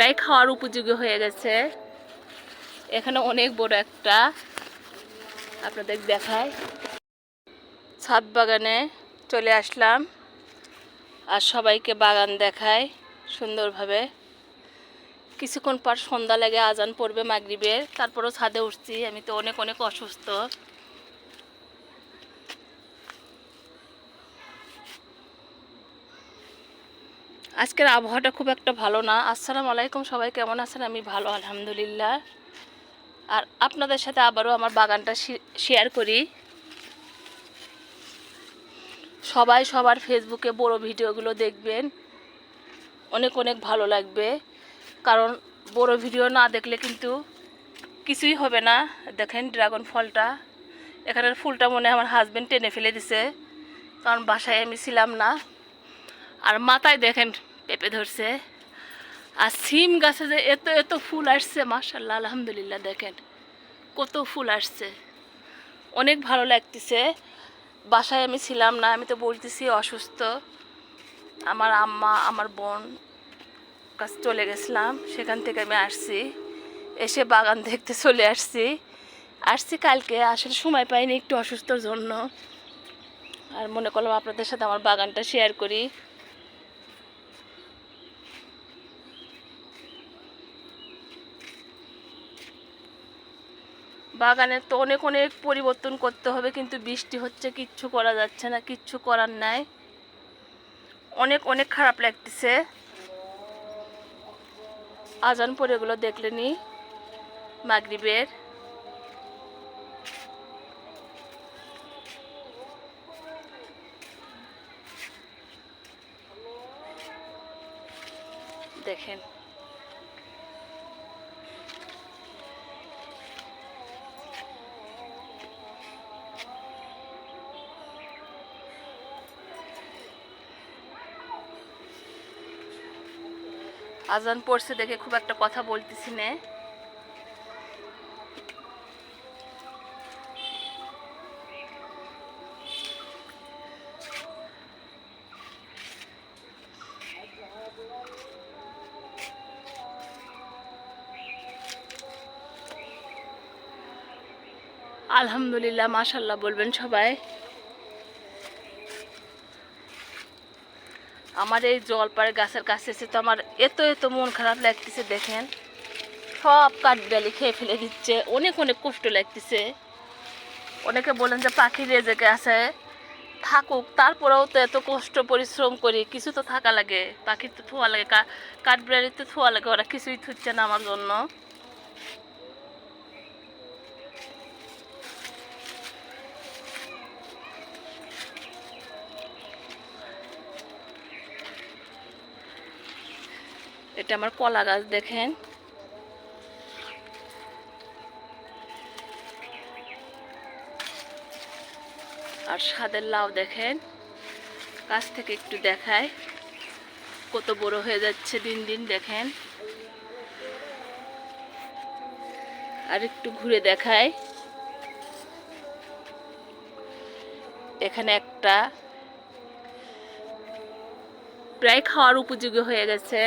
প্রায় খাওয়ার উপযোগী হয়ে গেছে। এখানে অনেক বড় একটা আপনাদের দেখায়। ছাদ বাগানে চলে আসলাম আর সবাইকে বাগান দেখায় সুন্দরভাবে। কিছুক্ষণ পর সন্ধ্যা লেগে আজান পড়বে মাগরিবের, তারপরও ছাদে উঠছি। আমি তো অনেক অনেক অসুস্থ। আজকের আবহাওয়াটা খুব একটা ভালো না। আসসালামু আলাইকুম, সবাই কেমন আছেন? আমি ভালো, আলহামদুলিল্লাহ। আর আপনাদের সাথে আবারও আমার বাগানটা শেয়ার করি। সবাই সবার ফেসবুকে বড় ভিডিওগুলো দেখবেন। অনেক অনেক ভালো লাগবে। কারণ বড় ভিডিও না দেখলে কিন্তু কিছুই হবে না। দেখেন ড্রাগন ফলটা। এখানের ফুলটা মনে আমার হাজব্যান্ড টেনে ফেলে দিছে। কারণ বাসায় আমি ছিলাম না। আর মাথায় দেখেন পেঁপে ধরছে। আর সিম গাছে যে এত এত ফুল আসছে মার্শাল্লাহ আলহামদুলিল্লাহ, দেখেন। কত ফুল আসছে। অনেক ভালো লাগতেছে। বাসায় আমি ছিলাম না, আমি তো বলতেছি অসুস্থ। আমার আম্মা, আমার বোন কাছে চলে গেছিলাম, সেখান থেকে আমি আসছি। এসে বাগান দেখতে চলে আসছি। আসছি কালকে, আসলে সময় পাইনি একটু অসুস্থর জন্য। আর মনে করলাম আপনাদের সাথে আমার বাগানটা শেয়ার করি। বাগানের তো অনেক অনেক পরিবর্তন করতে হবে, কিন্তু বৃষ্টি হচ্ছে, কিচ্ছু করা যাচ্ছে না, কিচ্ছু করার নাই। অনেক অনেক খারাপ লাগতেছে। আজান পরে এগুলো দেখলেনি মাগরিবের। দেখেন। আজান পড়ছে দেখে খুব একটা কথা বলতেছি নে। আলহামদুলিল্লাহ মাশাল্লাহ বলবেন সবাই। আমার এই জলপাড়ে গাছের কাছে এসে তো আমার এত এত মন খারাপ লাগতেছে, দেখেন। সব কাঠবিড়ালি খেয়ে ফেলে দিচ্ছে, অনেক অনেক কষ্ট লাগতেছে। অনেকে বলেন যে পাখি রেজেকে আছে। থাকুক, তারপরেও তো এত কষ্ট, পরিশ্রম করি, কিছু তো থাকা লাগে। পাখির তো থোয়া লাগে কাঠবিড়ালির তো থোয়া লাগে, ওরা কিছুই থুচ্ছে না আমার জন্য। এটা আমার কলা গাছ, দেখেন। আর সাদের লাউ, দেখেন। কাছ থেকে একটু দেখায় কত বড় হয়ে যাচ্ছে দিন দিন, দেখেন। আর একটু ঘুরে দেখায়। এখানে একটা প্রায় খাওয়ার উপযোগী হয়ে গেছে।